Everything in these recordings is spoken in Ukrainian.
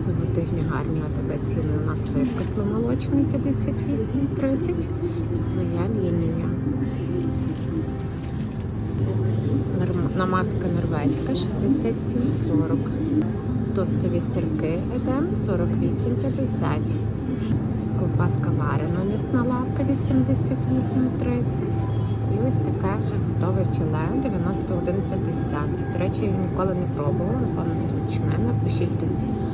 Цього тижня гарні у тебе ціни на сир кисломолочний 58,30. Своя лінія. Намазка норвезька 67,40. Тостові сирки Едем 48,50. Ковбаска варена м'ясна лавка 88,30. І ось таке вже готове філе 91,50. До речі, я ніколи не пробувала, напевно, смачне. Напишіть коментарях.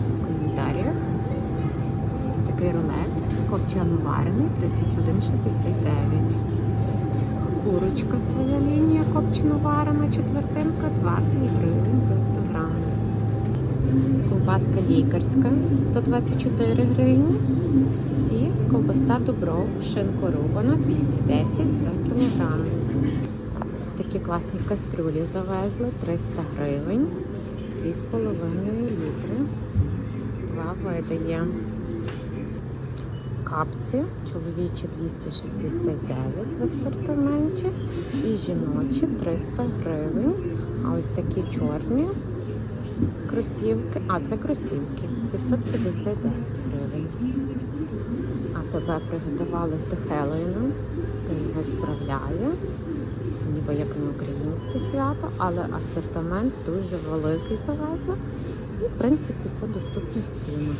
Такий рулет, копчено варений 31,69. Курочка своя лінія копчено варена, четвертинка 20 гривень за 100 грамів. Ковбаска лікарська 124 гривні. І ковбаса добров шинко рубана 210 за кілограм. Ось такі класні кастрюлі завезли 300 гривень, 2,5 літри. Два види є. Капці чоловічі 269 в асортименті і жіночі 300 гривень. А ось такі чорні кросівки. А, це кросівки 559 гривень. А тебе приготувалось до Хеллоуіну, то його справляє. Це ніби як на українське свято, але асортимент дуже великий завезли. І, в принципі, по доступних цінах.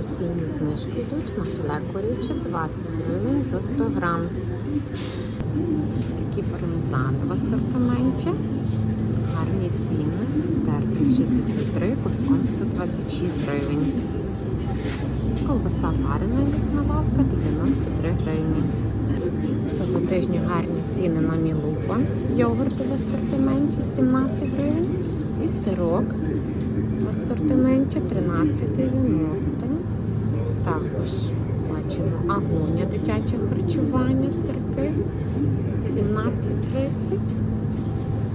Осінні знижки йдуть на філе куряче 20 гривень за 100 грам. Ось такі пармезани в асортименті. Гарні ціни. Тертий 63, куском 126 гривень. Ковбаса варена м'ясна лавка 93 гривні. Цього тижня гарні ціни на мілупа. Йогурт в асортименті 17 гривень. І сирок в асортименті 13,90. Також бачимо агоня дитяче харчування, сирки 17,30.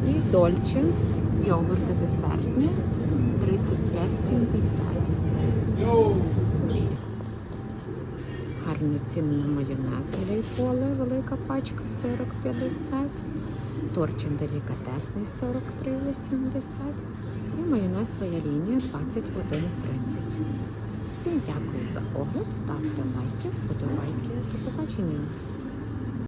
І дольче йогурти десертні 35,70. Гарні ціни на майонез поле, велика пачка 40,50. Торчин делікатесний 43,80. І майонез своя лінія 21,30. Всім дякую за огляд. Ставте лайки, подобайки. До побачення.